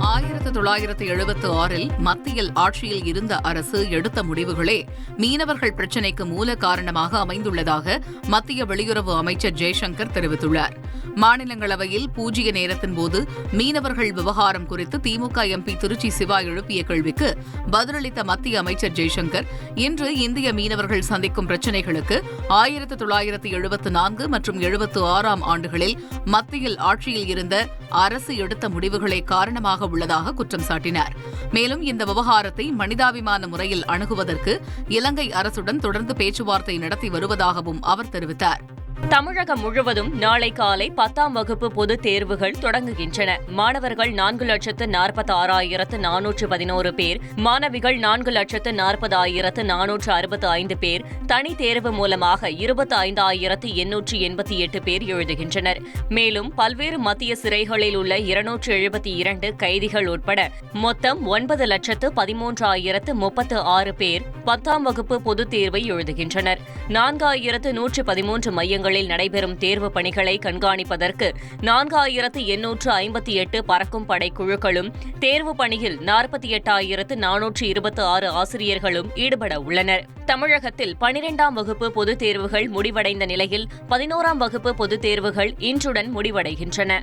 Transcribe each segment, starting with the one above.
ஆயிரத்து தொள்ளாயிரத்து எழுபத்து ஆறில் மத்தியில் ஆட்சியில் இருந்த அரசு எடுத்த முடிவுகளே மீனவர்கள் பிரச்சினைக்கு மூல காரணமாக அமைந்துள்ளதாக மத்திய வெளியுறவு அமைச்சர் ஜெய்சங்கர் தெரிவித்துள்ளார். மாநிலங்களவையில் பூஜ்ய நேரத்தின் போது மீனவர்கள் விவகாரம் குறித்து திமுக எம்பி திருச்சி சிவா எழுப்பிய கேள்விக்கு பதிலளித்த மத்திய அமைச்சர் ஜெய்சங்கர் இன்று இந்திய மீனவர்கள் சந்திக்கும் பிரச்சினைகளுக்கு ஆயிரத்து தொள்ளாயிரத்து எழுபத்து நான்கு மற்றும் எழுபத்து ஆறாம் ஆண்டுகளில் மத்தியில் ஆட்சியில் இருந்த அரசு எடுத்த முடிவுகளே காரணமாக உள்ளதாக குற்றம் சாட்டினார். மேலும் இந்த விவகாரத்தை மனிதாபிமான முறையில் அணுகுவதற்கு இலங்கை அரசுடன் தொடர்ந்து பேச்சுவார்த்தை நடத்தி வருவதாகவும் அவர் தெரிவித்தார். தமிழகம் முழுவதும் நாளை காலை பத்தாம் வகுப்பு பொதுத் தேர்வுகள் தொடங்குகின்றன. மாணவர்கள் நான்கு லட்சத்து நாற்பத்தி ஆறாயிரத்து நானூற்று பதினோரு பேர் மாணவிகள் நான்கு லட்சத்து நாற்பதாயிரத்து நானூற்று அறுபத்து ஐந்து பேர் தனி தேர்வு மூலமாக இருபத்தி ஐந்தாயிரத்து எண்ணூற்று எண்பத்தி எட்டு பேர் எழுதுகின்றனர். மேலும் பல்வேறு மத்திய சிறைகளில் உள்ள இருநூற்று எழுபத்தி இரண்டு கைதிகள் உட்பட மொத்தம் ஒன்பது லட்சத்து பதிமூன்றாயிரத்து முப்பத்து ஆறு பேர் பத்தாம் வகுப்பு பொதுத் தேர்வை எழுதுகின்றனர். நான்காயிரத்து நூற்று பதிமூன்று மையங்களில் நடைபெறும் தேர்வு பணிகளை கண்காணிப்பதற்கு நான்காயிரத்து எண்ணூற்று ஐம்பத்தி எட்டு பறக்கும் படை குழுக்களும் தேர்வு பணியில் நாற்பத்தி எட்டாயிரத்து நானூற்று இருபத்தி ஆறு ஆசிரியர்களும் ஈடுபட உள்ளனர். தமிழகத்தில் பனிரெண்டாம் வகுப்பு பொதுத் தேர்வுகள் முடிவடைந்த நிலையில் பதினோராம் வகுப்பு பொதுத் தேர்வுகள் இன்றுடன் முடிவடைகின்றன.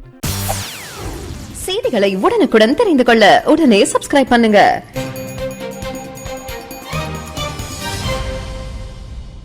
செய்திகளை உடனுக்குடன் தெரிந்து கொள்ள உடனே சப்ஸ்கிரைப் பண்ணுங்க.